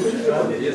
Не,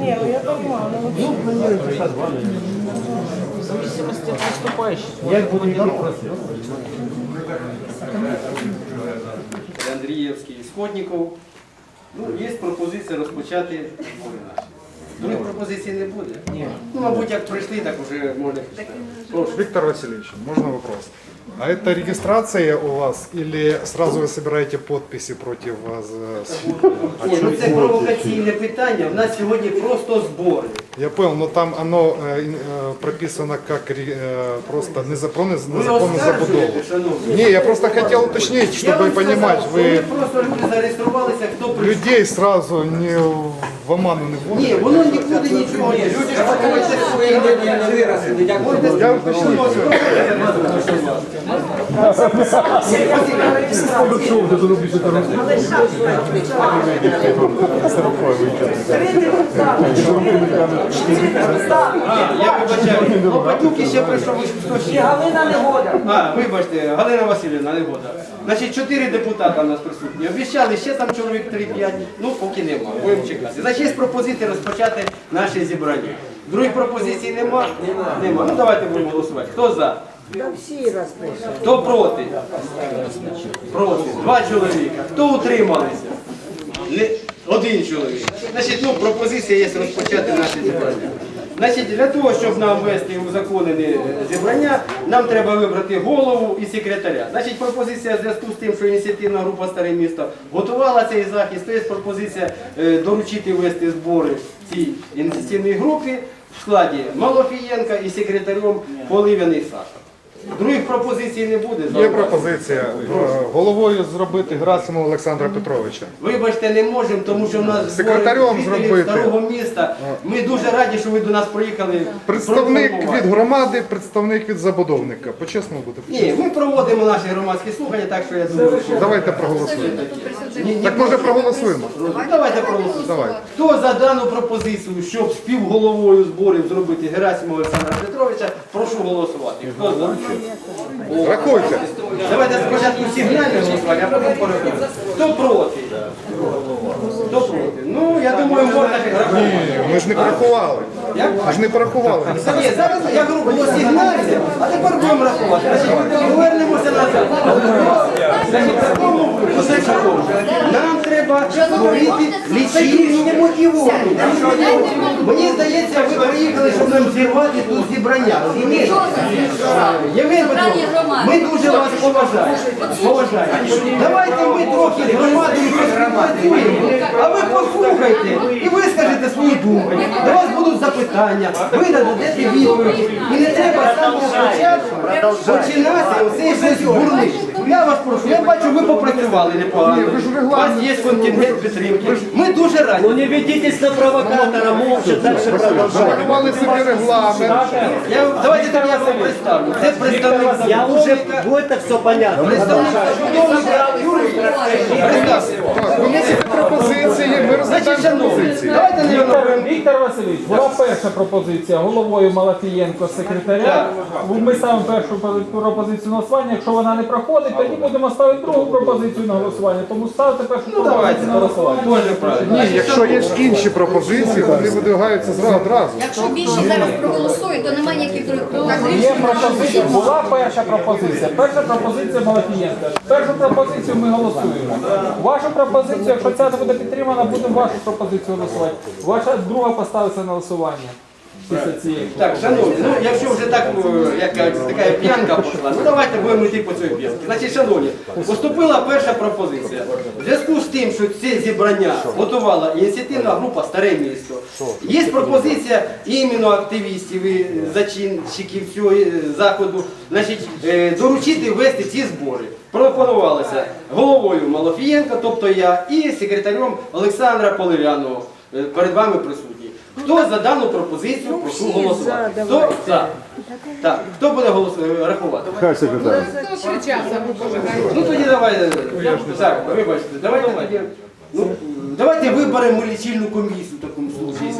ну я понимаю, ну В зависимости от выступающих. Як буде дорога? Андріївський, Сходніков. Ну, є пропозиція розпочати збори наші. Других пропозицій не буде? Ні. Ну, мабуть, як прийшли, так вже можна. Виктор Васильевич, можно вопрос? А это регистрация у вас или сразу вы собираете подписи против вас? А Ні, ну чё- це провокаційне питання. У нас сьогодні просто збори. Я понял, но там оно э, ин- э, прописано как ре- э, просто незаконно, Ви незаконно забудову. оскаржуєте, шановні. Не, я просто хотел уточнить, Я чтобы вам понимать, сказав, що вы Ми просто люди зареєструвалися, хто прийшов. людей сразу не в оману не Ні, вводите. воно нікуди нічого не. Люди ж подивляться свої Я. Я вибачаю. Лопатюки ще прийшов, хто ще? Галина не года. А, вибачте, Галина Васильівна, не года. Значить, чотири депутата у нас присутні. Обіцяли ще там чоловік 3-5. Ну, поки нема. Будемо чекати. Значить, є пропозиція розпочати наше зібрання. Других пропозицій нема? Нема. Ну давайте будемо голосувати. Хто за? Хто проти? Проти. Два чоловіка. Хто утрималися? Один чоловік. Значить, ну, пропозиція є розпочати наше зібрання. Значить, для того, щоб нам вести узаконене зібрання, нам треба вибрати голову і секретаря. Значить, пропозиція в зв'язку з тим, що ініціативна група Старе місто готувала цей захист, то є пропозиція е, доручити вести збори цій ініціативній групі в складі Малофієнка і секретарем Поливяний Саша. Других пропозицій не буде. Є зауважень. пропозиція е, головою зробити Грасимова Олександра Петровича. Вибачте, не можемо, тому що в нас збори Секретарем жителів зробити. старого міста. Ми дуже раді, що ви до нас приїхали. Представник проінформувати. від громади, представник від забудовника. По-чесному буде. Ні, ми проводимо наші громадські слухання, так що я думаю, що Давайте проголосуємо. Ні, ні, Так може проголосуємо. Давайте проголосуємо. Давай. Хто за дану пропозицію, щоб співголовою зборів зробити Герасимова Олександра Петровича, прошу голосувати. Хто за? Рахуйте. Давайте спочатку сигнальне голосування, а потім порахуємо. Хто проти? Хто проти? Ну, я думаю, можна Ні, ми ж не порахували. Як? Ми не порахували. Ні, зараз я говорю, було сигнальне, а тепер будемо рахувати. Значить, повернемося назад. Значить, такому випадку нам треба створити лічильну мотивовану. Мені здається, ви приїхали, щоб нам зірвати тут зібрання. розумієте? Євген Петрович, ми дуже вас поважаємо. поважаємо. Давайте ми трохи з громадою поспівпрацюємо, а ви послухайте і вискажете свою думку. До вас будуть запитання, ви нададете відповідь. І не треба з самого початку починати оцей щось бурний. Я вас прошу, я бачу, ви попрацювали непогано. У вас є контингент підтримки. Ми дуже раді. Не ведитесь на провокатора, молча дальше продолжать. Приймали собі регламент. Я, давайте тоді я вам представлю. Це представник Я уже, забудовника. будет это все понятно. Представник забудовника Юрій. Представте. Так, пропозиції, ми Значить, розглядаємо шановні, пропозиції. давайте не Віктор, Віктор Васильович, була перша пропозиція головою Малафієнко секретаря. Ми ставимо першу пропозицію на голосування. Якщо вона не проходить, тоді будемо ставити другу пропозицію на голосування. Тому ставте першу Ну пропозицію на голосування. Ні, якщо є ж інші пропозиції, вони видвигаються зразу одразу. Якщо більше зараз проголосує, то немає ніяких других пропозицій. Є пропозиція, була перша пропозиція. Перша пропозиція Малафієнка. Першу пропозицію ми голосуємо. Вашу пропозицію, якщо ця буде підтримана, будемо вашу пропозицію голосувати. Ваша друга поставиться на голосування. Після цієї. Так, шановні, ну якщо вже так е, як кажуть, така п'янка пішла. Ну давайте будемо йти по цій п'янці. Значить, шановні, поступила перша пропозиція. В зв'язку з тим, що це зібрання готувала ініціативна група Старе місто. Є пропозиція іменно активістів і зачинщиків цього е, заходу, значить, е, доручити вести ці збори. Пропонувалося головою Малофієнка, тобто я, і секретарем Олександра Поливяного. Е, Перед вами присутній. Хто за дану пропозицію, прошу голосувати. Хто за? Так, хто буде голосувати, рахувати? Хай секретар. Ну тоді давай, е, так, вибачте, давайте тоді. Ну, давайте виберемо лічильну комісію в такому случаї.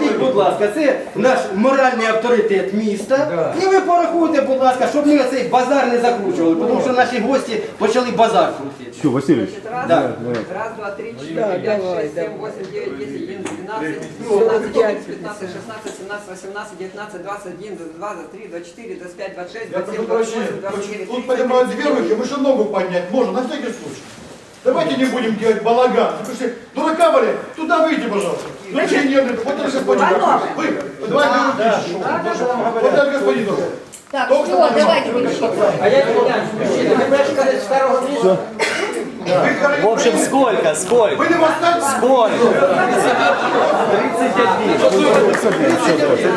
Скажіть, будь ласка, це наш моральний авторитет міста. І ви порахуйте, будь ласка, щоб ми цей базар не закручували, тому що наші гості почали базар крутити. Все, Васильевич. Да. Раз, два, три, четыре, пять, шесть, семь, восемь, девять, десять, одиннадцать, двенадцать, семнадцать, четырнадцать, пятнадцать, шестнадцать, семнадцать, восемнадцать, девятнадцать, двадцать один, двадцать два, двадцать три, двадцать четыре, двадцать пять, двадцать шесть, Я двадцать семь, прошу двадцать восемь, прощения, двадцать девять, тут тридцать. поднимают две руки, мы же ногу поднять можно, на всякий случай. Давайте не будем делать балаган. Потому что дурака валяй, туда выйди, пожалуйста. Ну че нет, вот это господин. Вы, давайте руки. Вот это господин. Так, все, давайте пишіть. А я мужчина, ви будете казати старого міста? В общем, сколько, сколько? Вы не восстать? Сколько?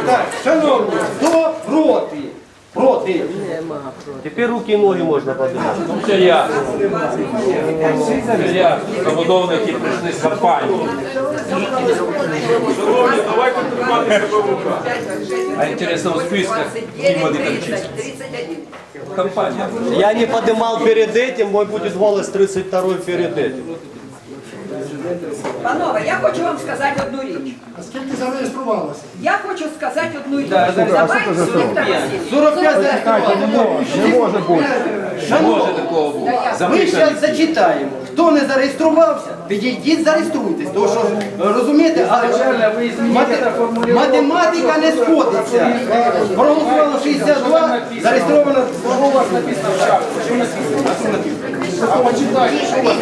Так, шановні, хто проти? Проти. Теперь руки и ноги можно поднимать. Це я. Це я. Забудовники прийшли з компанії. А інтересно, у списках девять, Дикарчинський. тридцать, тридцать. Компанія. Я не поднимал перед этим, мой будет голос 32 перед этим. Панове, я хочу вам сказати одну річ. А скільки зареєструвалося? Я хочу сказати одну річ. Да, да, Давай, Віктор Васильович. 45 зареєстрували. Не може бути. Шановні, ми зараз зачитаємо. Хто не зареєструвався, підійдіть, зареєструйтесь. Тому що, розумієте, але математика не сходиться. Проголосувало 62, зареєстровано. Що у вас написано? Що написано? А почитайте, що у вас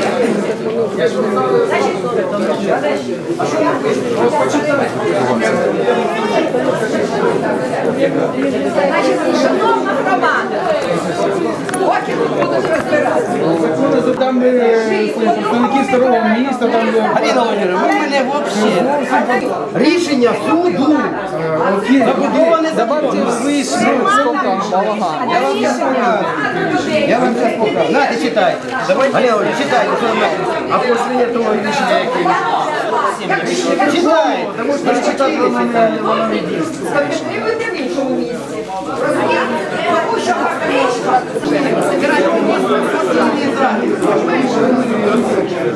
Значить, шановна громада, поки тут будуть розбиратися. Там представники старого міста, там Галина Володимирівна, ви мене взагалі. Рішення суду. Забудова не забудова. Я вам зараз покажу. Знаєте, читайте. Галина Володимирівна, читайте. А після того рішення яке? Не дійсно. В іншому місці.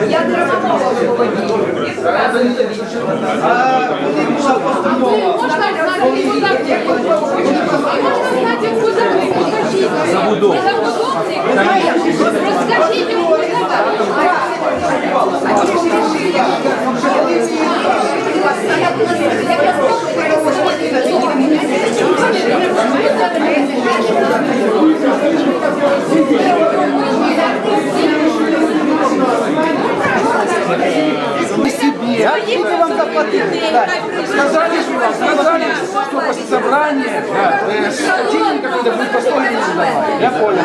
Я держмова володію. А коли була постанова, Забудова. Розкажіть йому, скільки вам заплатили? сказали, что сказали, что после собрания э, статьи какой-то будет построен. Я понял.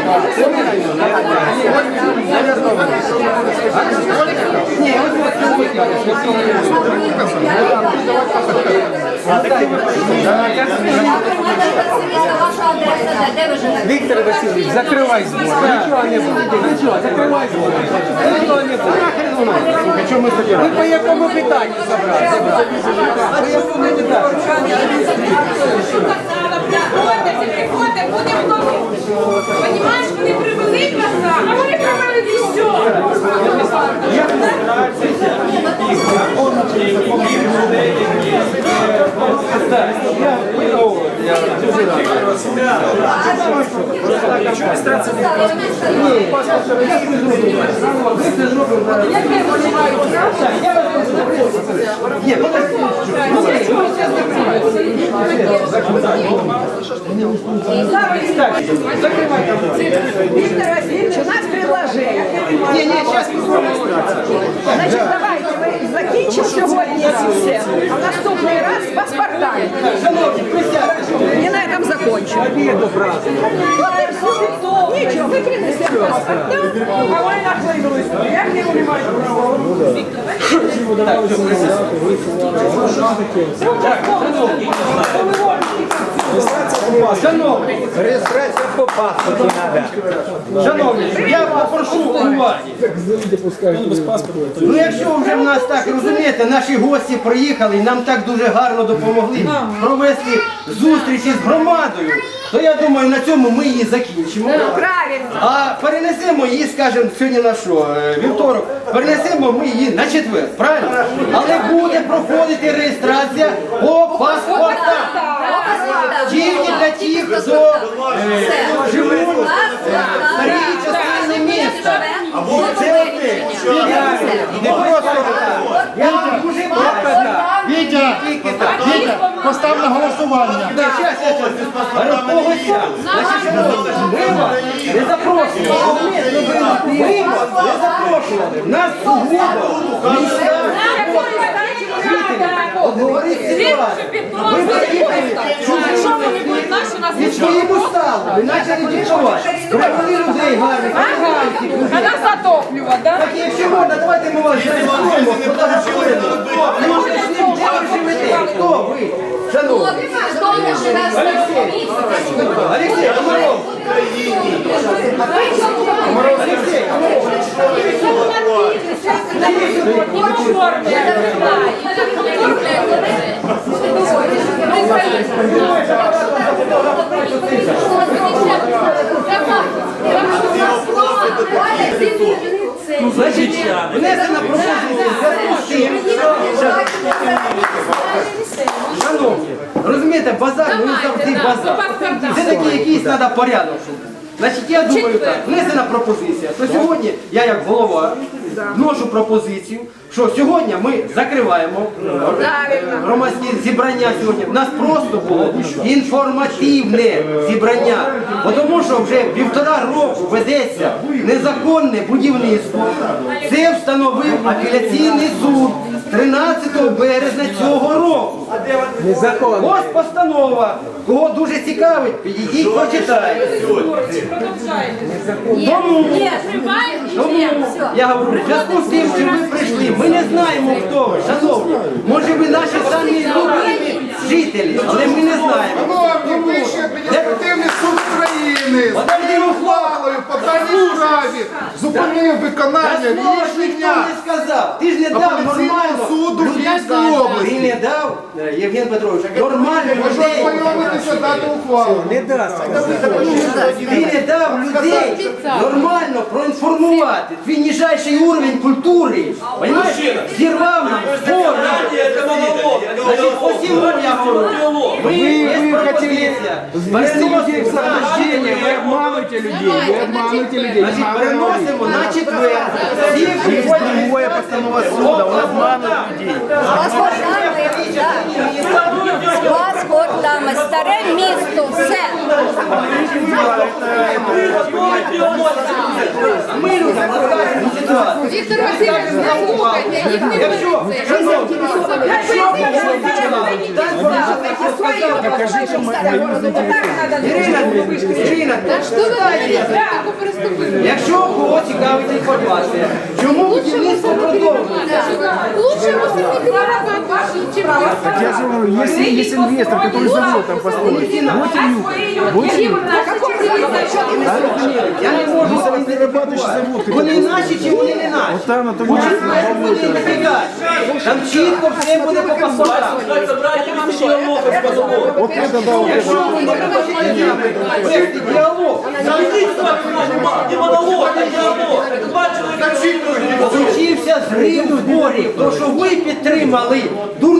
Ваша адреса, де ви живете? Виктор Васильевич, закрывай сбор. Ничего не будет. Ничего, закрывай сбор. Ничего не будет. Что мы собираем? Мы по якому питанию собрали? По якому Питанию? Приходьте, приходьте, буде хто. Понімаєш, вони привели коса, а вони привели і все. Ні, подожди. Виктор Васильевич, у нас предложение. Ні, ні, зараз Значить, давайте ми закінчимо сьогодні ці все. А наступний раз з паспортами. Шановні, присядьте. І на этом закончимо. Обіду праздник. Нічого, ви принесли. А ви нахлинулись. Як не приймаєте право? Шановні, Реєстрація по паспорту треба. шановні, я попрошу уваги. Ну якщо вже в нас так розумієте, наші гості приїхали і нам так дуже гарно допомогли провести зустрічі з громадою, то я думаю, на цьому ми її закінчимо. Правильно. А перенесемо її, скажімо, сьогодні на що? е, Вівторок. Перенесемо ми її на четвер, правильно? Але буде проходити реєстрація по паспортах. Тільки для тих, хто живуть. в старій частині міста. Це одне. Не просто я дуже багато. Вітя, Вітя, постав на голосування. Щас, щас, щас. А в когось там. Значить, шановні, Ми вас не запрошували. Не запрошували. Нас сугубо жителі обговорити. Ситуацію. Ви приїхали, Що вони будуть наші нас від своїм усталу, ви почали диктувати. Привели людей гарних, гарних. А нас затоплювати, да? Так якщо можна, давайте ми вас зареєструємо, Хто ви? Шановні. Олексій, Олексій, Комаров. Олексій, Значить, внесена пропозиція. в зв'язку з тим, Шановні, розумієте, базар, ну завжди базар. Це такий якийсь треба порядок. Значить, я думаю так, внесена пропозиція, то сьогодні я як голова вношу пропозицію, що сьогодні ми закриваємо громадські зібрання сьогодні. У нас просто було інформативне зібрання, тому що вже півтора року ведеться незаконне будівництво. Це встановив апеляційний суд 13 березня цього року. Ось постанова. Кого дуже цікавить, підійдіть, почитайте. Тому, тому я говорю, в зв'язку з тим, що ви прийшли, ми не знаємо, хто ви, шановні. Може ви наші самі любимі жителі, але ми не знаємо. Шановні, Вищий адміністративний суд України Подожди, з ухвалою по даній справі зупинив виконання Та ж ніхто не сказав. Ти ж не дав Апеляційного нормально. суду. Львівської області. Ти не дав, е, Євген Петрович, нормально Можу людей. ознайомитися дати ухвалу. Не дасть. Ти не дав людей нормально проінформувати. Твій ніжайший уровень культури. Понимаєш? Зірвав нам збори. Значить, посему я говорю. Ви, ви хотіли ввести людей в заблуждение. Вы обманываете людей, вы обманываете людей. Значить, переносимо на четвер. Всі приходять. Другое постанова суда, он обманывает людей. Паспортами, старе місто, все. Віктор Васильович, не слухайте, їх не Якщо, шановні, Ірина, Ірина, Що ви говорите? Таку переступили. якщо кого цікавить інформація, чому будівництво продовжується? Лучше вы сами дорогой ваши, чем вы. Я же говорю, если есть инвестор, который завод там построит, На каком Я не можу если перерабатывающий завод, Вони наші чи вони не наші? Вот там это Вони будет буде ніфіга. Там чітко все буде по паспортам. Вот это да, вот это. Якщо ви не хочете вести діалог, Случився зрив зборів, то що ви підтримали дурну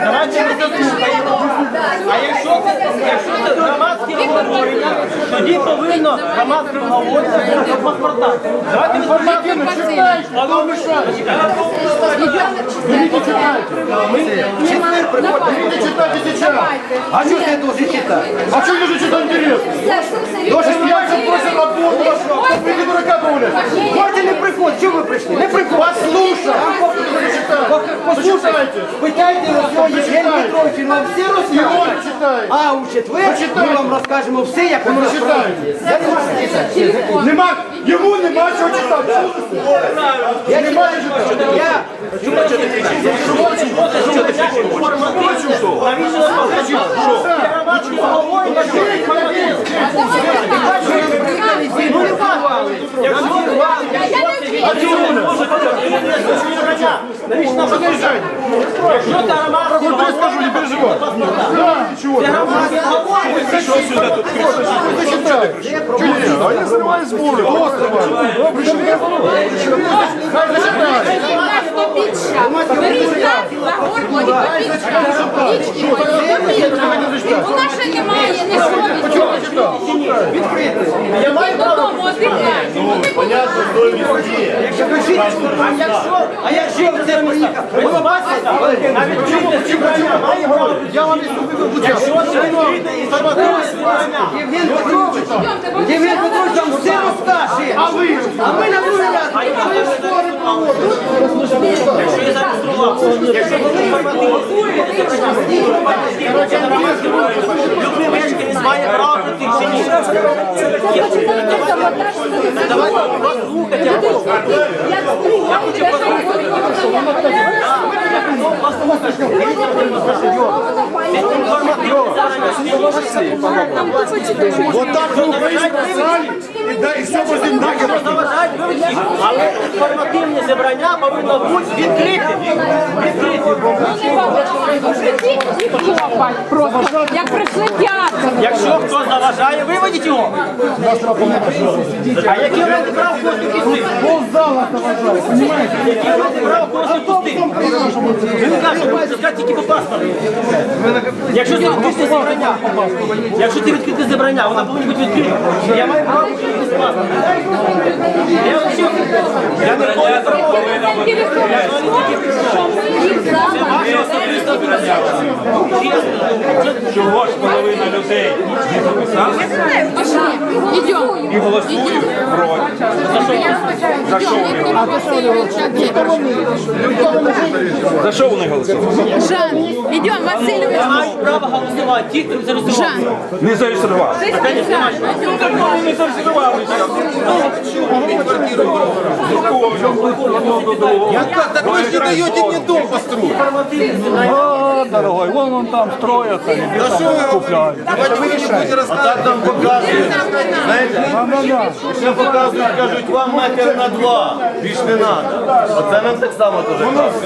Давайте ми заслухаємо. А якщо це громадське обговорення, тоді повинно громадське обговорення бути в паспортах. Давайте інформаційно читайте, а не мішайте. Ми читали, приходите, читайте зараз. А що ти должен читати? А що дуже читати інтересно? Должен стояти, просить роботу, а що? Ти дурака довляш. Хватит не приходь, ви прийшли? Не приходьте. Послушай. Послухайте, питайте його Євгена Петровича, Его розкажуть. читай. А у четвер ми вам розкажемо все, як воно Прочитайте. Я не можу читати. Нема, ему нема чего читать. Я нема читати. Я Навіщо Якщо це громадське Я скажу, не переживай. Да, ничего. громадське обговорення, Что сюда тут Зачитай. Что я? А я срываю сборы. Кто срывает? Пришли. Хай зачитай. Беріть нас за горло і попіть. У нас ще немає ні совісті. я маю право. Додому одихати. Понятно, А якщо, а якщо це приїхав, ви бачите, Я вам не інформативне зібрання, Євген Петрович, Євген Петрович вам все розкаже. А вы? А ми на другий раз. а якщо я Якщо я зареєстрував, якщо ви інформативно Любий має право прийти чи ні? Давайте вас. Я хочу Вот так ви Украину залі і да, все по Нагера. але інформативне зібрання повинно бути відкрите. Відкрите. Просто як прийшли театр. Якщо хто заважає, виведіть його. А які маєте право когось пустити? Ползала заважає, розумієте? Які маєте право когось пустити? Ви не кажете, будете сказати тільки по. Якщо це відкрите зібрання, якщо це відкрите зібрання, вона повинна бути відкрита. Я маю право без паспорта. Я не хочу. Чого ж половина людей не записалися Ідемо. і голосують проти? За що вони голосують? За що вони голосують? Жан, ідемо, Васильович. Я маю право голосувати. Ті, хто зареєстрував. Не зареєстрував. Вони не зареєструвалися. Так вы же не даете мне дом построить. Дорогой, вон он там строят, они купляют. Давайте вы решайте. А так нам показують. Знаєте, ще показують, кажуть, вам метр на два. Більш не треба. Оце нам так само теж кажуть.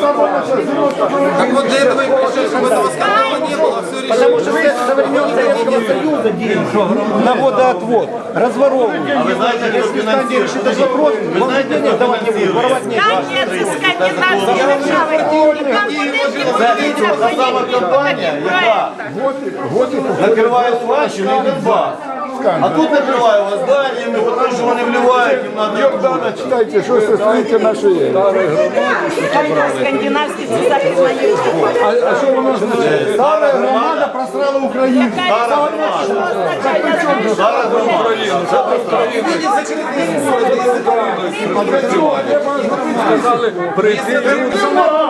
Так вот для этого и пришли, чтобы этого скандала не было. Все решили. Потому что все со времен Советского Союза деньги на водоотвод разворовывают. А вы знаете, кто финансирует? Вы знаете, кто финансирует? Це та сама компанія, яка? Накриває Словаччину і Донбас. А тут накриває вас зданнями, тому що вони вливають, їм треба... Читайте, що стосується нашої Скандинавський захист А що воно значить? Стара громада. просрала Україну. Стара громада. Стара громада. А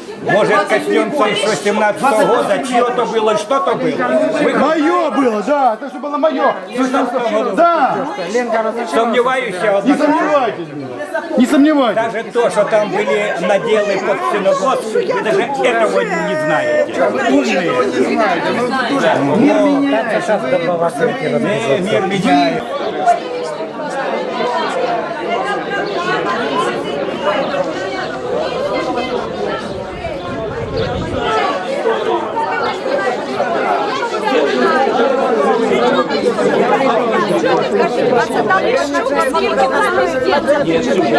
Может, коснемся еще 17 года, чье-то было, что-то было. Мое было, да, это все было мое. Да, Сомневаюсь, не сомневайтесь. Не сомневайтесь. даже то, что там были наделы под синогод, вы даже этого не знаете. Умные. Мир меняется. Мир меняется. Що ви кажете? 20 тисяч, скільки вам